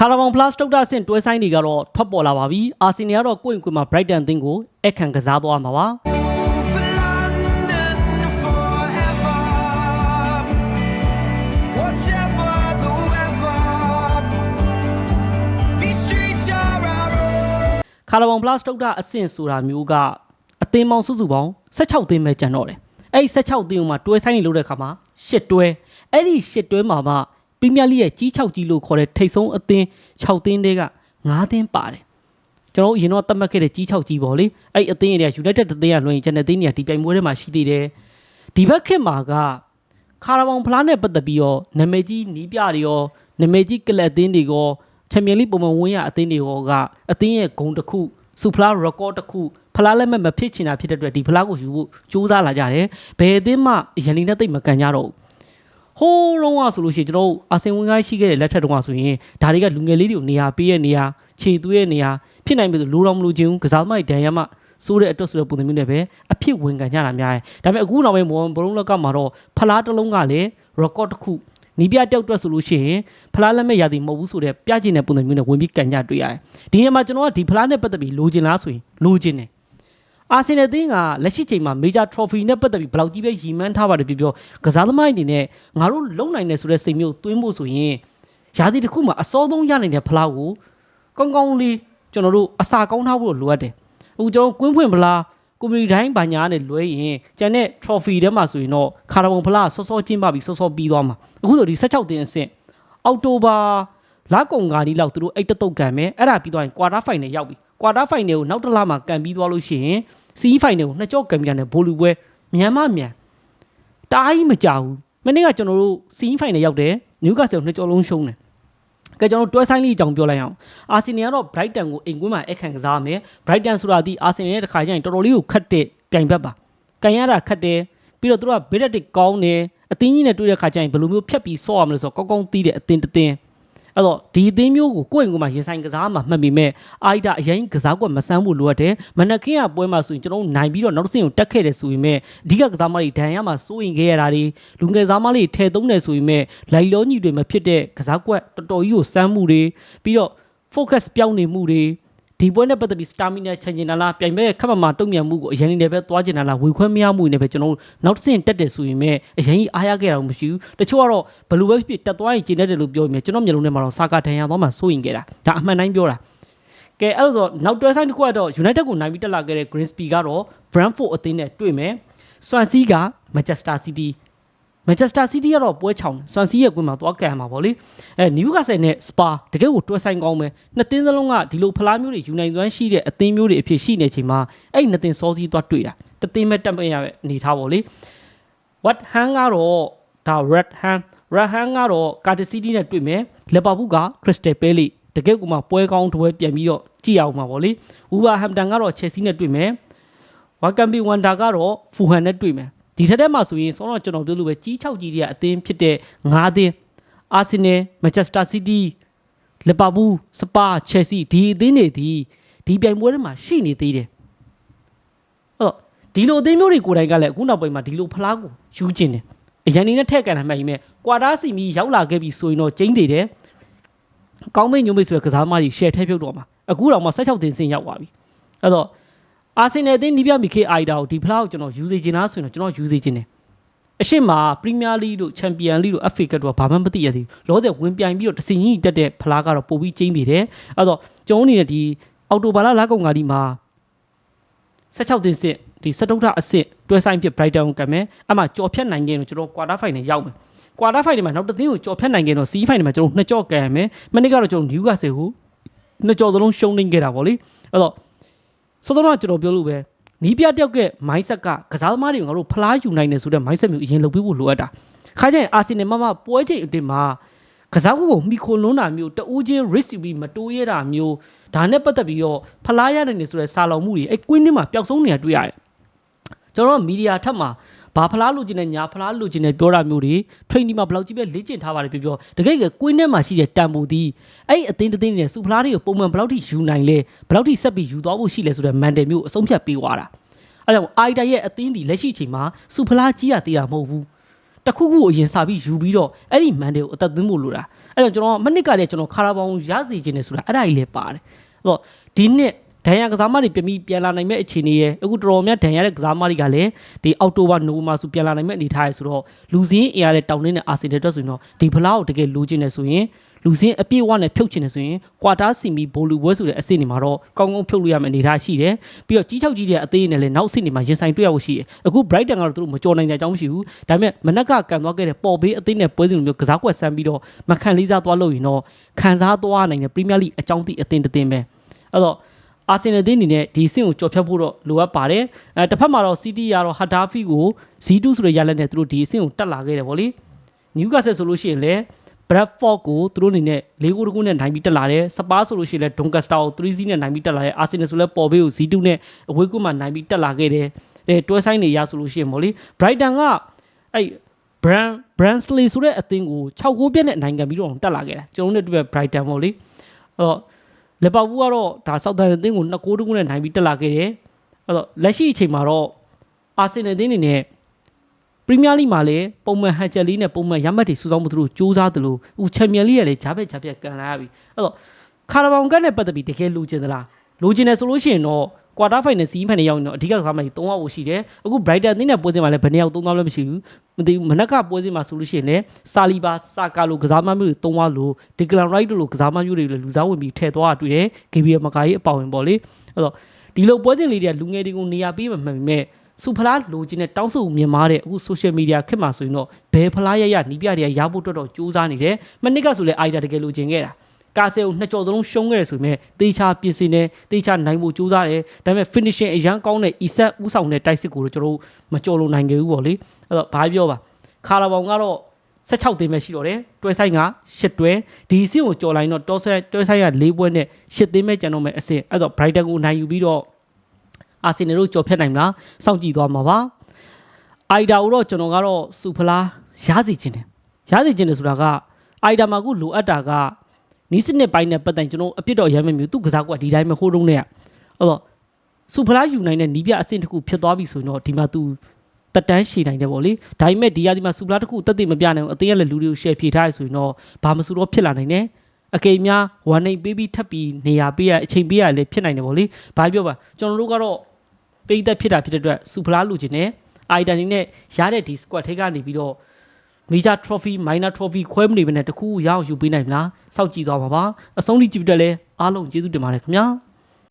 ခါရာဘောင် plus တုတ်တာဆင့်တွဲဆိုင်တွေကတော့ထွက်ပေါ်လာပါပြီအာဆင်နယ်ကတော့ကိုယ့်ရင်ကိုယ်မှာ Brighton အသင်းကိုအခန့်ကစားသွားမှာပါ For London forever. Whatever the weather, these streets are our own. ခါရာဘောင် plus တုတ်တာအဆင့်ဆိုတာမျိုးကအသင်းပေါင်းစုစုပေါင်း16သင်းပဲကျန်တော့တယ်အဲ့ဒီ16သင်းမှာတွဲဆိုင်တွေလုပ်တဲ့အခါမှာ10တွဲအဲ့ဒီ10တွဲမှာမှ ပရီးမီးယားလိရဲ့ကြီး6ကြီးလို့ခေါ်တဲ့ထိပ်ဆုံးအသင်း6သင်းတွေက9သင်းပါတယ်ကျွန်တော်တို့အရင်တော့သတ်မှတ်ခဲ့တဲ့ကြီး6ကြီးပေါ့လေအဲ့ဒီအသင်းတွေက United တသင်းကလွှင့်ရင်ကျန်တဲ့သင်းတွေကဒီပြိုင်ပွဲထဲမှာရှိသေးတယ်ဒီဘက်ခေတ်မှာကခါရဘောင်ဖလားနဲ့ပတ်သက်ပြီးတော့နာမည်ကြီးနီးပြတွေရောနာမည်ကြီးကလပ်အသင်းတွေရောချန်ပီယံလိပုံမှန်ဝင်ရအသင်းတွေရောကအသင်းရဲ့ဂုဏ်တစ်ခုစူဖလားရကော့တစ်ခုဖလားလက်မဲ့မဖြစ်ချင်တာဖြစ်တဲ့အတွက်ဒီဖလားကိုယူဖို့ကြိုးစားလာကြတယ်ဘယ်အသင်းမှရန်လီနဲ့တိတ်မကန်ကြတော့ဘူး ဟိုးတော့ကဆိုလို့ရှိရင်ကျွန်တော်တို့အာဆင်ဝင်ကိုင်းရှိခဲ့တဲ့လက်ထက်တုန်းကဆိုရင်ဒါတွေကလူငယ်လေးတွေကိုနေရာပေးရဲ့နေရာခြေသွေးရဲ့နေရာဖြစ်နိုင်ပြီဆိုလိုတော့မလိုချင်ဘူးကစားသမားတွေဒဏ်ရမှစိုးတဲ့အတွက်ဆိုတဲ့ပုံစံမျိုးနဲ့ပဲအဖြစ်ဝင်ကန်ကြတာများတယ်ဒါပေမဲ့အခုနောက်ပိုင်းဘောဘလုံးလက်ကမှာတော့ဖလားတစ်လုံးကလည်း record တစ်ခုနီးပြတောက်တွက်ဆိုလို့ရှိရင်ဖလားလက်မဲ့ရသည်မဟုတ်ဘူးဆိုတဲ့ပြကျင်တဲ့ပုံစံမျိုးနဲ့ဝင်ပြီးကန်ကြတွေ့ရတယ်ဒီနေရာမှာကျွန်တော်ကဒီဖလားနဲ့ပတ်သက်ပြီးလိုချင်လားဆိုရင်လိုချင်တယ် အာဆင်နယ်အသင်းကလက်ရှိချိန်မှာ major trophy နဲ့ပတ်သက်ပြီးဘယ်လောက်ကြီးပဲရည်မှန်းထားပါတယ်ပြောပြောကစားသမားတွေအနေနဲ့ငါတို့လုံနိုင်တယ်ဆိုတဲ့စိတ်မျိုးသွင်းဖို့ဆိုရင်ရာသီတစ်ခုမှာအစောဆုံးရနိုင်တဲ့ဖလားကိုကောင်းကောင်းလေးကျွန်တော်တို့အစာကောင်းထားဖို့လိုအပ်တယ်အခုကျွန်တော်ကွင်းဖွင့်ဖလားကွန်မြူနီတိုင်းဘာညာနဲ့လွဲရင်ကျန်တဲ့ trophy ထဲမှာဆိုရင်တော့ခါရဘုံဖလားစောစောချင်းပါပြီးစောစောပြီးသွားမှာအခုဆိုဒီ16တင်အဆင့်အောက်တိုဘာလကုံကာဒီလောက်သူတို့အိတ်တတုတ်ကန်မယ်အဲ့ဒါပြီးသွားရင် quarter final ရောက်ပြီ quarter final ကိုနောက်တစ်လမှကန်ပြီးသွားလို့ရှိရင် CE final ကိုနှစ်ကြော့ကန်ပြီးတာနဲ့ဘိုလူပွဲမြန်မမြန်တားကြီးမကြဘူးမနေ့ကကျွန်တော်တို့ CE final ရောက်တယ်နယူကာဆယ်နှစ်ကြော့လုံးရှုံးတယ်ကဲကျွန်တော်တွဲဆိုင်လေးအကြောင်းပြောလိုက်အောင်အာဆင်နယ်ကတော့ Brighton ကိုအိမ်ကွင်းမှာအခန့်ကစားမယ် Brighton ဆိုတာဒီအာဆင်နယ်ရဲ့တစ်ခါကျရင်တော်တော်လေးကိုခတ်တဲ့ပြိုင်ဘက်ပါကန်ရတာခတ်တယ်ပြီးတော့သူတို့ကဘေးရက်တစ်ကောင်းတယ်အသင်းကြီးနဲ့တွေ့တဲ့ခါကျရင်ဘယ်လိုမျိုးဖြတ်ပြီးဆော့ရမလဲဆိုတော့ကောင်းကောင်းသိတဲ့အသင်းတစ်သင်း အဲ့တော့ဒီအသင်းမျိုးကိုကိုယ့်အိမ်ကွင်းမှာရင်ဆိုင်ကစားမှာမှတ်မိမဲ့အာိတာအရင်ကစားကွက်မဆန်းဖို့လိုအပ်တယ်မနက်ခင်းကပွဲမှာဆိုရင်ကျွန်တော်တို့နိုင်ပြီးတော့နောက်တစ်ဆင့်ကိုတက်ခဲ့တယ်ဆိုရင်မဲ့အဓိကကစားမတွေဒဏ်ရမှာစိုးရင်ခဲ့ရတာတွေလူငယ်စားမလေးထဲသုံးတယ်ဆိုရင်မဲ့လိုက်လောညီတွေမဖြစ်တဲ့ကစားကွက်တော်တော်ကြီးကိုစမ်းမှုတွေပြီးတော့ focus ပြောင်းနေမှုတွေ ဒီပွဲနဲ့ပတ်သက်ပြီး stamina ချင်ချင်တာလားပြိုင်ပွဲခက်မမှာတုံ့ပြန်မှုကိုအရင်နေပဲသွားချင်တာလားဝေခွဲမရမှုတွေနဲ့ပဲကျွန်တော်တို့နောက်တစ်ဆင့်တက်တယ်ဆိုရင်မဲ့အရင်ကြီးအားရခဲ့တာမရှိဘူးတချို့ကတော့ဘယ်လိုပဲဖြစ်ဖြစ်တက်သွားရင်ကျင်တတ်တယ်လို့ပြောရင်ကျွန်တော်မျက်လုံးထဲမှာတော့စာကာဒဏ်ရာသွားမှစိုးရင်ခဲ့တာဒါအမှန်တိုင်းပြောတာကဲအဲ့လိုဆိုနောက်တွဲဆိုင်တစ်ခုကတော့ United ကိုနိုင်ပြီးတက်လာခဲ့တဲ့ Grimsby ကတော့ Brentford အသင်းနဲ့တွေ့မယ် Swansea က Manchester City Manchester City ကတော့ပွဲချောင်းဆွမ်စီရဲ့ကွင်းမှာသွားကန်မှာပေါ့လေအဲ Newcastle နဲ့ Spa တကယ်ကိုတွဲဆိုင်ကောင်းမယ်နှစ်သင်းစလုံးကဒီလိုဖလားမျိုးတွေယူနိုင်သွမ်းရှိတဲ့အသင်းမျိုးတွေအဖြစ်ရှိနေချိန်မှာအဲ့ဒီနှစ်သင်းစောစီးသွားတွေ့တာတသင်းမဲ့တက်မရတဲ့အနေထားပေါ့လေ What Ham ကတော့ဒါ Red Ham Red Ham ကတော့ Cardiff City နဲ့တွေ့မယ် Liverpool က Crystal Palace တကယ်ကိုမှပွဲကောင်းတစ်ပွဲပြန်ပြီးတော့ကြည့်အောင်ပါပေါ့လေ Wolverhampton ကတော့ Chelsea နဲ့တွေ့မယ်ဝါကန်ဘီဝမ်ဒါကတော့ဖူဟန်နဲ့တွေ့မယ် ဒီထက်တဲ့မှာဆိုရင်ဆောတော့ကျွန်တော်ပြောလို့ပဲကြီး6ကြီးတွေကအသင်းဖြစ်တဲ့၅သင်းအာဆင်နယ်မန်ချက်စတာစီးတီးလီဗာပူးစပါချယ်ဆီဒီအသင်းတွေဒီဒီပြိုင်ပွဲတွေမှာရှိနေသေးတယ်အဲ့တော့ဒီလိုအသင်းမျိုးတွေကိုယ်တိုင်ကလည်းအခုနောက်ပိုင်းမှာဒီလိုဖလားကိုယူကျင်တယ်အရန်နေနဲ့ထက်ကန်တာမှတ်ရင်မဲ့ကွာတာစီမီရောက်လာခဲ့ပြီဆိုရင်တော့ကျင်းသေးတယ်ကောင်းမင်းညိုးမေးဆိုတဲ့ကစားသမားကြီးရှယ်ထဲပြုတ်တော့မှာအခုတော့မှ16တင်စင်ရောက်သွားပြီအဲ့တော့ အာဆင်နယ်အသင်းနီးပြမိခေအိုက်တာကိုဒီဖလားကိုကျွန်တော်ယူစေချင်လားဆိုရင်တော့ကျွန်တော်ယူစေချင်တယ်အရှိမပရီးမီးယားလိတို့ချန်ပီယံလိတို့ FA ကတ်တို့ကဘာမှမသိရသေးဘူးလောဆယ်ဝင်ပြိုင်ပြီးတော့တစင်ကြီးတက်တဲ့ဖလားကတော့ပိုပြီးကျင်းနေတယ်အဲ့တော့ကျွန်တော်အနေနဲ့ဒီအော်တိုဘာလလာကုန်ကဒီမှာ16တင်စစ်ဒီစတုထအဆင့်တွဲဆိုင်ဖြစ် Brighton ကိုကမယ်အမှကြော်ဖြတ်နိုင်ခဲ့တော့ကျွန်တော် quarter final ရောက်မယ် quarter final မှာနောက်တစ်သင်းကိုကြော်ဖြတ်နိုင်ခဲ့တော့ C final မှာကျွန်တော်နှစ်ကြော်ကန်ရမယ်မနေ့ကတော့ကျွန်တော် Newcastle ကိုနှစ်ကြော်စလုံးရှုံးနေခဲ့တာဗောလေအဲ့တော့ စောစောကကျွန်တော်ပြောလို့ပဲနီးပြတယောက်က mindset ကကစားသမားတွေငါတို့ဖလားယူနိုင်တယ်ဆိုတဲ့ mindset မျိုးအရင်လုပ်ပြီးဖို့လိုအပ်တာခါကျရင်အာဆင်နယ်မမပွဲချိန်အတင်မှာကစားဖို့ကိုမိခိုလွန်းတာမျိုးတဦးချင်း risk ပြီးမတိုးရတာမျိုးဒါနဲ့ပတ်သက်ပြီးတော့ဖလားရနိုင်တယ်ဆိုတဲ့စာလောင်မှုတွေအဲ့ကွင်းထဲမှာပျောက်ဆုံးနေတာတွေ့ရတယ်ကျွန်တော်မီဒီယာထက်မှာ ဘာဖလားလိုချင်တဲ့ညာဖလားလိုချင်တဲ့ပြောတာမျိုးတွေ training မှာဘယ်လောက်ကြီးပဲလေ့ကျင့်ထားပါတယ်ပြောပြောတကယ်ကကွင်းထဲမှာရှိတဲ့တန်ဖိုးသည်အဲ့အသင်းတစ်သင်းနဲ့စူဖလားတွေကိုပုံမှန်ဘယ်လောက်ထိယူနိုင်လဲဘယ်လောက်ထိဆက်ပြီးယူသွားဖို့ရှိလဲဆိုတဲ့ mandate မျိုးအဆုံးဖြတ်ပေးသွားတာအဲကြောင့် IDA ရဲ့အသင်းဒီလက်ရှိချိန်မှာစူဖလားကြီးရသေးတာမဟုတ်ဘူးတတစ်ခုခုကိုအရင်စာပြီးယူပြီးတော့အဲ့ဒီမန်ဒေကိုအသက်သွင်းဖို့လိုတာအဲ့တော့ကျွန်တော်ကမနစ်ကတည်းကကျွန်တော်ခါရာဘောင်ရစီခြင်းနေဆိုတာအဲ့ဒါကြီးလည်းပါတယ်အဲ့တော့ဒီနှစ် ဒဏ်ရာကစားမတွေပြန်ပြီးပြန်လာနိုင်မဲ့အခြေအနေရဲ့အခုတော်တော်များဒဏ်ရာတဲ့ကစားမတွေကလည်းဒီအောက်တိုဘာနိုဝင်ဘာဆိုပြန်လာနိုင်မဲ့အနေထားရဆိုတော့လူစင်းအင်အားတဲ့တောင်းနေတဲ့အာဆင်နယ်အတွက်ဆိုရင်တော့ဒီဖလားကိုတကယ်လိုချင်နေဆိုရင်လူစင်းအပြည့်အဝနဲ့ဖြုတ်ချင်နေဆိုရင်ကွာတာစီမီဘိုလူပွဲဆိုတဲ့အဆင့်နေမှာတော့ကောင်းကောင်းဖြုတ်လို့ရမယ့်အနေထားရှိတယ်ပြီးတော့ကြီးချောက်ကြီးတဲ့အသေးနဲ့လည်းနောက်အဆင့်နေမှာရင်ဆိုင်တွေ့ရဖို့ရှိတယ်အခု Brighton ကတော့သူတို့မကြော်နိုင်တဲ့အကြောင်းမရှိဘူးဒါပေမဲ့မနက်ကကန်သွားခဲ့တဲ့ပေါ်ဘေးအသေးနဲ့ပွဲစဉ်လိုမျိုးကစားကွက်ဆန်းပြီးတော့မခံလေးစားသွားလို့ရင်တော့ခံစားသွားနိုင်တဲ့ Premier League အကြောင်းတိအသင်းတစ်သင်းပဲအဲ့တော့ အာဆင်နယ်တင်းအနေနဲ့ဒီအဆင့်ကိုကြော်ဖြတ်ဖို့တော့လိုအပ်ပါတယ်အဲတစ်ဖက်မှာတော့ City ကတော့ Huddersfield ကို Z2 ဆိုတဲ့ရလက်နဲ့သူတို့ဒီအဆင့်ကိုတက်လာခဲ့တယ်ဗောလေ Newcastle ဆိုလို့ရှိရင်လည်း Bradford ကိုသူတို့အနေနဲ့၄ဂိုးတကူနဲ့နိုင်ပြီးတက်လာတယ်စပါးဆိုလို့ရှိရင်လည်း Doncaster ကို3-0နဲ့နိုင်ပြီးတက်လာတယ် Arsenal ဆိုလည်းပေါ်ဘေးကို Z2 နဲ့အဝေးကွင်းမှာနိုင်ပြီးတက်လာခဲ့တယ်အဲတွဲဆိုင်နေရဆိုလို့ရှိရင်ဗောလေ Brighton ကအဲ့ Brand Brandsley ဆိုတဲ့အသင်းကို6ဂိုးပြည့်နဲ့နိုင်ကန်ပြီးတော့တက်လာခဲ့တာကျွန်တော်တို့တွေ့ Brighton ဗောလေအဲ့တော့ လီဗာပူးကတော့ဒါဆောက်တန်အသင်းကို2ဂိုးတကူနဲ့နိုင်ပြီးတက်လာခဲ့တယ်အဲ့တော့လက်ရှိအချိန်မှာတော့ Arsenal အသင်းအနေနဲ့ပရီးမီးယားလိမှာလည်းပုံမှန်ဟန်ချက်လေးနဲ့ပုံမှန်ရမှတ်တွေစုဆောင်းမှုသူတို့စူးစမ်းတယ်လို့အခုချန်ပီယံလိကလည်းဂျားဘက်ဂျားဘက်ကန်လာရပြီအဲ့တော့ခါရဘောင်ကတ်နဲ့ပတ်သက်ပြီးတကယ်လိုချင်သလားလိုချင်တယ်ဆိုလို့ရှိရင်တော့ ကွာတာဖိုင်နယ်စီးဖန်နေရောက်ရင်တော့အဓိကကမှ3ယောက်ကိုရှိတယ်အခု Brighton အသင်းနဲ့ပွဲစဉ်မှာလည်းဘယ်နှစ်ယောက်3ယောက်လည်းမရှိဘူးမသိဘူးမနက်ကပွဲစဉ်မှာဆိုလို့ရှိရင်လည်းစာလီဘာစာကာလိုကစားမမျိုးတွေ3ယောက်လို့ဒီကလန်ရိုက်တို့လိုကစားမမျိုးတွေလည်းလူစားဝင်ပြီးထည့်သွားတာတွေ့တယ် GBL မကာကြီးအပေါဝင်ပေါ့လေအဲ့တော့ဒီလိုပွဲစဉ်လေးတွေကလူငယ်တွေကိုနေရာပေးမှမှန်ပေမဲ့စူဖလားလိုချင်တဲ့တောင်းဆိုမြင်မာတဲ့အခု social media ခက်မှာဆိုရင်တော့ဘယ်ဖလားရရနီးပြတွေကရဖို့တော်တော်ကြိုးစားနေတယ်မနစ်ကဆိုလဲအိုက်ဒါတကယ်လိုချင်ခဲ့တာ ကာဆယ်ကိုနှစ်ကြော်စလုံးရှုံးခဲ့တယ်ဆိုပေမဲ့တေချာပြင်ဆင်တယ်တေချာနိုင်ဖို့ကြိုးစားတယ်ဒါပေမဲ့ finishing အရန်ကောင်းတဲ့ Isak ဥဆောင်တဲ့တိုက်စစ်ကိုတော့ကျွန်တော်တို့မကြော်လို့နိုင်ခဲ့ဘူးပေါ့လေအဲ့တော့ဘာပြောပါခါလာဘောင်ကတော့16သိန်းပဲရှိတော့တယ်တွဲဆိုင်က8တွဲဒီအဆင့်ကိုကြော်လိုက်တော့တောဆွဲတွဲဆိုင်က4ပွဲနဲ့8သိန်းပဲကျန်တော့မယ်အဆင့်အဲ့တော့ Brighton ကိုနိုင်ယူပြီးတော့အာဆင်နယ်တို့ကြော်ဖြတ်နိုင်မလားစောင့်ကြည့်သွားမှာပါအိုက်ဒါကိုတော့ကျွန်တော်ကတော့စူဖလားရစီခြင်းတယ်ရစီခြင်းတယ်ဆိုတာကအိုက်ဒါမှာခုလိုအပ်တာက နီးစနစ်ပိုင်းနဲ့ပတ်သက်ကျွန်တော်အပြစ်တော့ရမ်းမမျိုးသူကစားကွက်ဒီတိုင်းပဲဟိုးတုံးနဲ့အဲ့တော့စူဖလားယူနိုင်တဲ့နီးပြအဆင့်တစ်ခုဖြစ်သွားပြီဆိုရင်တော့ဒီမှာ तू တက်တန်းရှည်နိုင်တယ်ပေါ့လေဒါပေမဲ့ဒီရဒီမှာစူဖလားတစ်ခုတက်သိမပြနိုင်ဘူးအသေးရလည်းလူတွေကို share ဖြေထားရဆိုရင်တော့ဘာမစူတော့ဖြစ်လာနိုင်တယ်အကေများဝမ်နေပေးပြီးထပ်ပြီးနေရာပေးရအချိန်ပေးရလည်းဖြစ်နိုင်တယ်ပေါ့လေဘာပြောပါကျွန်တော်တို့ကတော့ပိတ်သက်ဖြစ်တာဖြစ်တဲ့အတွက်စူဖလားလူချင်းနဲ့အိုင်တန်နေနဲ့ရတဲ့ဒီ squad ထိကနေပြီးတော့ major trophy minor trophy ခွဲမနေဘဲနဲ့တခုရအောင်ယူပေးနိုင်မလားစောင့်ကြည့်သွားပါပါအဆုံးထိကြည့်ပြတဲ့လဲအားလုံးကျေးဇူးတင်ပါတယ်ခင်ဗျာ